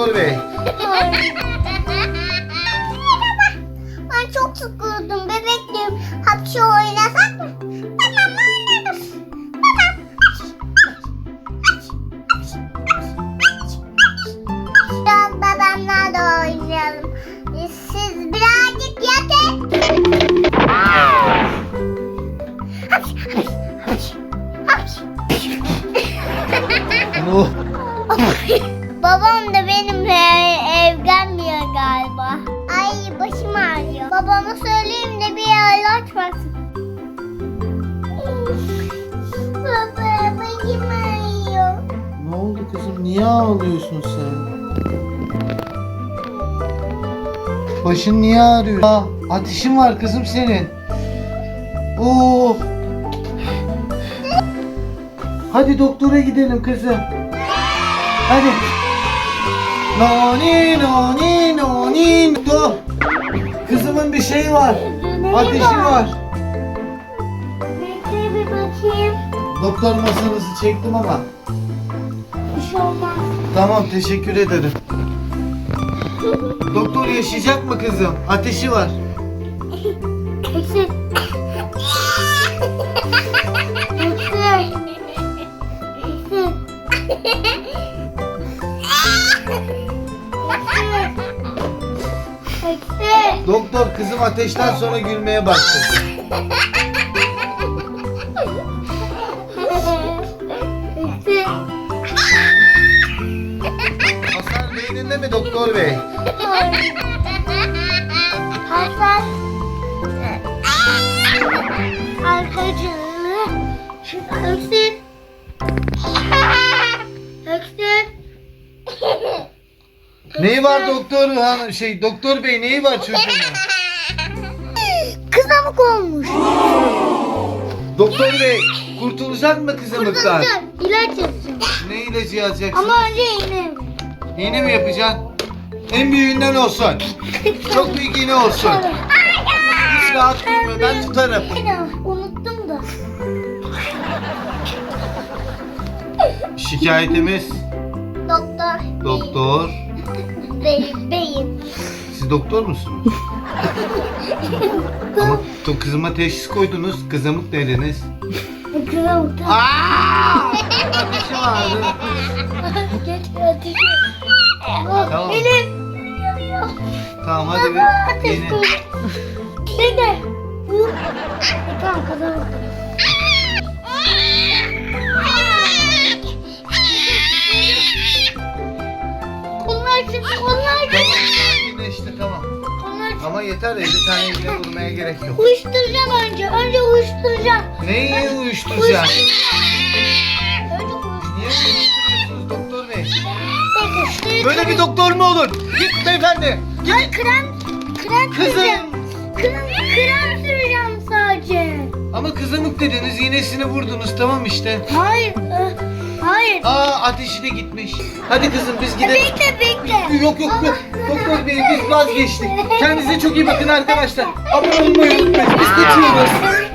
doktor bey? Ben çok sıkıldım bebeklerim. Hapşi oynasak mı? Tamam oynarız. Tamam. Biraz babamla da oynayalım. Siz birazcık yatın. Hapşi, hapşi, hapşi, hapşi. Oh. Babam da benimle ev gelmiyor galiba. Ay başım ağrıyor. Babama söyleyeyim de bir ilaç versin. Baba başım ağrıyor. Ne oldu kızım? Niye ağlıyorsun sen? Başın niye ağrıyor? Aa, ateşin var kızım senin. Oo. Hadi doktora gidelim kızım. Hadi. Noni noni noni. Dur. Kızımın bir şeyi var. Ateşi var. Bekle bir bakayım. Doktor masanızı çektim ama. Bir şey olmaz. Tamam teşekkür ederim. Doktor yaşayacak mı kızım? Ateşi var. Doktor kızım ateşten sonra gülmeye başladı. Hasar beyninde mi doktor bey? Hasan. Arkacılı. Öksür. Öksür. Neyi var doktor hanım şey doktor bey neyi var çocuğun? Kızamık olmuş. Doktor bey kurtulacak mı kızımıktan? Kurtulacak. İlaç yapacağım. Ne ilacı yazacaksın? Ama önce iğne. İğne mi yapacaksın? En büyüğünden olsun. Çok büyük iğne olsun. Hiç rahat durmuyor ben tutarım. Unuttum da. Şikayetimiz Doktor. doktor. Beyim. Beyim. Siz doktor musunuz? Ama to- kızıma teşhis koydunuz. Kızamık dediniz. Kızamık. Aa! Ateşi vardı. Geç ateşi. Tamam. Elim. Tamam hadi bir ateş yeni. koy. Dede. Tamam kızamık. Çıktı, kollar çıktı. Sakinleşti tamam. Ama yeter 50 tane iğne vurmaya gerek yok. Uyuşturacağım önce. Önce uyuşturacağım. Neyi uyuşturacaksın? Önce uyuşturacağım. Doktor bey? Böyle bir doktor mu olur? Git beyefendi. Ay krem, krem Kızım. süreceğim. Krem, krem süreceğim sadece. Ama kızamık dediniz iğnesini vurdunuz tamam işte. Hayır, e, hayır. Aa ateşi de gitmiş. Hadi kızım biz gidelim. bekle, bekle. Yok yok yok. Doktor bey biz vazgeçtik. Kendinize çok iyi bakın arkadaşlar. Abone olmayı unutmayın. Biz kaçıyoruz.